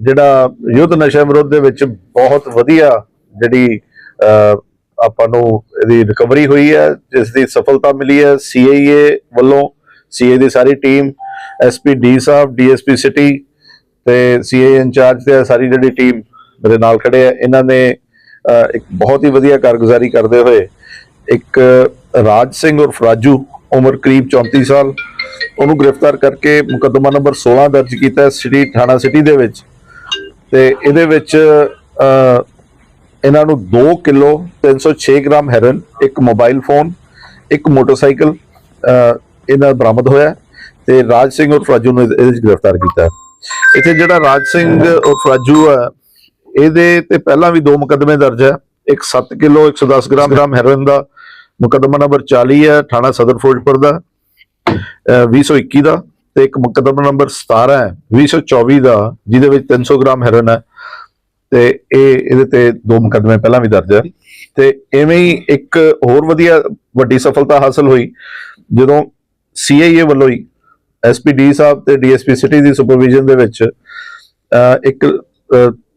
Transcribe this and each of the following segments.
ਜਿਹੜਾ ਯੁੱਧ ਨਸ਼ਾ ਵਿਰੋਧ ਦੇ ਵਿੱਚ ਬਹੁਤ ਵਧੀਆ ਜਿਹੜੀ ਅਹ, ਆਪਾਂ ਨੂੰ ਇਹਦੀ ਰਿਕਵਰੀ ਹੋਈ ਹੈ ਜਿਸ ਦੀ ਸਫਲਤਾ ਮਿਲੀ ਹੈ ਸੀਆਈਏ ਵੱਲੋਂ ਸੀਏ ਦੀ ਸਾਰੀ ਟੀਮ ਐਸਪੀ ਡੀ ਸਾਹਿਬ ਡੀਐਸਪੀ ਸਿਟੀ ਤੇ ਸੀਏ ਇੰਚਾਰਜ ਤੇ ਸਾਰੀ ਜਿਹੜੀ ਟੀਮ ਮੇਰੇ ਨਾਲ ਖੜੇ ਆ ਇਹਨਾਂ ਨੇ ਇੱਕ ਬਹੁਤ ਹੀ ਵਧੀਆ ਕਾਰਗੁਜ਼ਾਰੀ ਕਰਦੇ ਹੋਏ ਇੱਕ ਰਾਜ ਸਿੰਘ ਉਰਫ ਰਾਜੂ ਉਮਰ ਕਰੀਬ 34 ਸਾਲ ਉਹਨੂੰ ਗ੍ਰਿਫਤਾਰ ਕਰਕੇ ਮੁਕੱਦਮਾ ਨੰਬਰ 16 ਦਰਜ ਕੀਤਾ ਸਿਟੀ, ਥਾਣਾ ਸਿਟੀ ਦੇ ਵਿੱਚ। ਤੇ ਇਹਦੇ ਵਿੱਚ ਇਹਨਾਂ ਨੂੰ 2 ਕਿਲੋ 306 ਗ੍ਰਾਮ ਹੈਰਨ ਇੱਕ ਮੋਬਾਈਲ ਫੋਨ, ਇੱਕ ਮੋਟਰਸਾਈਕਲ ਇਹਨਾਂ ਬਰਾਮਦ ਹੋਇਆ ਹੈ ਤੇ ਰਾਜ ਸਿੰਘ ਔਰ ਫਰਾਜੂ ਨੂੰ ਇਹਦੇ ਵਿੱਚ ਗ੍ਰਿਫਤਾਰ ਕੀਤਾ ਇੱਥੇ ਜਿਹੜਾ ਰਾਜ ਸਿੰਘ ਔਰ ਫਰਾਜੂ ਹੈ ਇਹਦੇ ਤੇ ਪਹਿਲਾਂ ਵੀ ਦੋ ਮੁਕੱਦਮੇ ਦਰਜ ਹੈ। ਇੱਕ 7 ਕਿਲੋ 110 ਗ੍ਰਾਮ ਗ੍ਰਾਮ ਹੈਰੋਇਨ ਦਾ ਮੁਕੱਦਮਾ ਨੰਬਰ 40 ਹੈ, ਥਾਣਾ ਸਦਰ ਫੋਜਪੁਰ ਦਾ। 2021 ਦਾ ਤੇ ਇੱਕ ਮੁਕੱਦਮਾ ਨੰਬਰ 17 ਹੈ। 2024 ਦਾ ਜਿਹਦੇ ਵਿੱਚ 300 ਗ੍ਰਾਮ ਹੈਰੋਇਨ ਹੈ। ਤੇ ਇਹ ਇਹਦੇ ਤੇ ਦੋ ਮੁਕੱਦਮੇ ਪਹਿਲਾਂ ਵੀ ਦਰਜ ਹੈ। ਤੇ ਐਵੇਂ ਹੀ ਇੱਕ ਹੋਰ ਵਧੀਆ ਵੱਡੀ ਸਫਲਤਾ ਹਾਸਲ ਹੋਈ। ਜਦੋਂ ਸੀਆਈਏ ਵੱਲੋਂ ਹੀ ਐਸਪੀਡੀ ਸਾਹਿਬ ਤੇ ਡੀਐਸਪੀ ਸਿਟੀ ਦੀ ਸੁਪਰਵਿਜ਼ਨ ਦੇ ਵਿੱਚ ਇੱਕ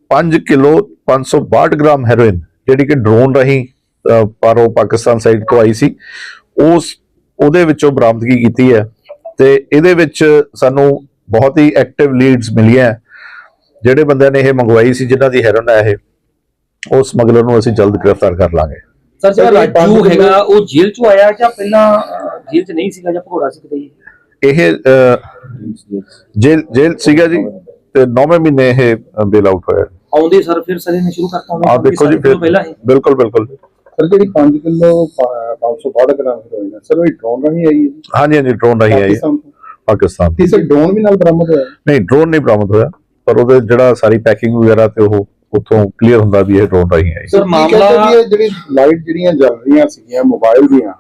5 ਕਿਲੋ 562 ਗ੍ਰਾਮ ਹੈਰੋਇਨ ਜਿਹੜੀ ਕਿ ਡਰੋਨ ਰਾਹੀਂ ਅਹ, ਪਾਰੋ ਪਾਕਿਸਤਾਨ ਸਾਈਡ ਤੋਂ ਆਈ ਸੀ ਉਸ ਉਹਦੇ ਵਿੱਚੋਂ ਬਰਾਮਦਗੀ ਕੀਤੀ ਹੈ ਤੇ ਇਹਦੇ ਵਿੱਚ ਸਾਨੂੰ ਬਹੁਤ ਹੀ ਐਕਟਿਵ ਲੀਡਸ ਮਿਲੀਆਂ ਹੈ। ਜਿਹੜੇ ਬੰਦਿਆਂ ਨੇ ਇਹ ਮੰਗਵਾਈ ਸੀ ਜਿਨ੍ਹਾਂ ਦੀ ਹੈਰੋਇਨ ਹੈ ਇਹ ਉਸ ਸਮਗਲਰ ਨੂੰ ਅਸੀਂ ਜਲਦ ਗ੍ਰਿਫਤਾਰ ਕਰ ਲਾਂਗੇ। ਸਰ ਜਿਹੜਾ ਰਾਜੂ ਹੈਗਾ ਉਹ ਜੇਲ੍ਹ ਚੋਂ ਆਇਆ ਜਾਂ ਪਹਿਲਾਂ ਜੇਲ੍ਹ 'ਚ ਨਹੀਂ ਸੀਗਾ ਜਾਂ ਭਗੌੜਾ ਸੀ ਕਿਤੇ? ਇਹ ਜੇਲ ਜੇਲ ਸੀਗਾ ਜੀ ਤੇ 9ਵੇਂ ਮਹੀਨੇ ਇਹ ਬੇਲ ਆਊਟ ਹੋਇਆ। ਆਉਂਦੇ ਸਰ ਫਿਰ ਸਰੇ ਨੇ ਸ਼ੁਰੂ ਕਰਤਾ ਆ ਦੇਖੋ ਜੀ ਪਹਿਲਾਂ ਹੀ। ਬਿਲਕੁਲ ਬਿਲਕੁਲ। ਸਰ ਜਿਹੜੀ 5 ਕਿਲੋ 562 ਗ੍ਰਾਮ ਹੈਰੋਇਨ ਹੈ ਸਰ ਉਹ ਡਰੋਨ ਰਾਹੀਂ ਆਈ ਹੈ ਜੀ? ਹਾਂਜੀ ਹਾਂਜੀ ਡਰੋਨ ਰਹੀ ਹੈ। ਜੀ ਪਾਕਿਸਤਾਨ ਤੋਂ। ਸਰ ਡਰੋਨ ਵੀ ਨਾਲ ਬਰਾਮਦ ਹੋਇਆ? ਨਹੀਂ ਡਰੋਨ ਨਹੀਂ ਬਰਾਮਦ ਹੋਇਆ ਪਰ ਉਹਦੇ ਜਿਹੜਾ ਸਾਰੀ ਪੈਕਿੰਗ ਵਗੈਰਾ ਤੇ ਉਹ ਉੱਥੋਂ ਕਲੀਅਰ ਹੁੰਦਾ ਵੀ ਇਹ ਡਰੋਨ ਰਹੀ ਹੈ। ਸਰ ਮਾਮਲਾ ਜਿਹੜੀ ਲਾਈਟ ਜਿਹੜੀਆਂ ਜਲ ਰਹੀਆਂ ਸੀਗੀਆਂ ਮੋਬਾਈਲ ਦੀਆਂ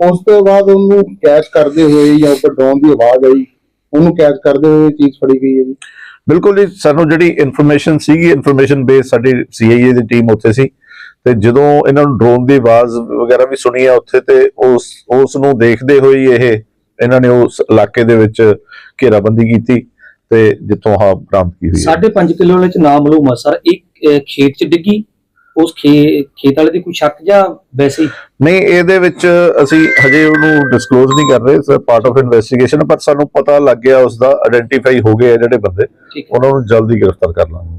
ਉਸ ਤੋਂ ਬਾਅਦ ਉਹਨੂੰ ਕੈਚ ਕਰਦੇ ਹੋਏ ਜਾਂ ਉੱਪਰ ਡਰੋਨ ਦੀ ਆਵਾਜ਼ ਆਈ ਉਹਨੂੰ ਕੈਚ ਕਰਦੇ ਹੋਏ ਇਹ ਚੀਜ਼ ਫੜੀ ਗਈ ਹੈ ਜੀ? ਬਿਲਕੁਲ ਜੀ ਸਾਨੂੰ ਜਿਹੜੀ ਇਨਫੋਰਮੇਸ਼ਨ ਸੀਗੀ ਇਨਫੋਰਮੇਸ਼ਨ ਬੇਸ ਸਾਡੀ ਸੀਆਈਏ ਦੀ ਟੀਮ ਉੱਥੇ ਸੀ ਤੇ ਜਦੋਂ ਇਹਨਾਂ ਨੂੰ ਡਰੋਨ ਦੀ ਆਵਾਜ਼ ਵਗੈਰਾ ਵੀ ਸੁਣੀ ਆ ਉੱਥੇ ਤੇ ਉਸ ਉਸ ਨੂੰ ਦੇਖਦੇ ਹੋਏ ਇਹ ਇਹਨਾਂ ਨੇ ਉਸ ਇਲਾਕੇ ਦੇ ਵਿੱਚ ਘੇਰਾਬੰਦੀ ਕੀਤੀ ਤੇ ਜਿੱਥੋਂ ਆਹ ਬਰਾਮਦਗੀ ਹੋਈ ਹੈ। 5.5 ਕਿਲੋ ਵਿੱਚ ਨਾਮ ਮਲੂਮ ਆ ਸਰ। ਇੱਕ ਖੇਤ 'ਚ ਡਿੱਗੀ ਉਸ ਖੇਤ ਵਾਲੇ ਦੀ ਕੋਈ ਸ਼ੱਕ ਜਾਂ ਵੈਸੇ ਹੀ? ਨਹੀਂ ਇਹਦੇ ਵਿੱਚ ਅਸੀਂ ਹਜੇ ਉਹਨੂੰ ਡਿਸਕਲੋਜ਼ ਨਹੀਂ ਕਰ ਰਹੇ ਸਰ ਪਾਰਟ ਆਫ ਇਨਵੈਸਟੀਗੇਸ਼ਨ ਪਰ ਸਾਨੂੰ ਪਤਾ ਲੱਗ ਗਿਆ ਉਸ ਦਾ ਆਇਡੈਂਟੀਫਾਈ ਹੋ ਗਏ ਆ ਜਿਹੜੇ ਬੰਦੇ। ਉਹਨਾਂ ਨੂੰ ਜਲਦੀ ਗ੍ਰਿਫਤਾਰ ਕਰ ਲਾਂਗੇ।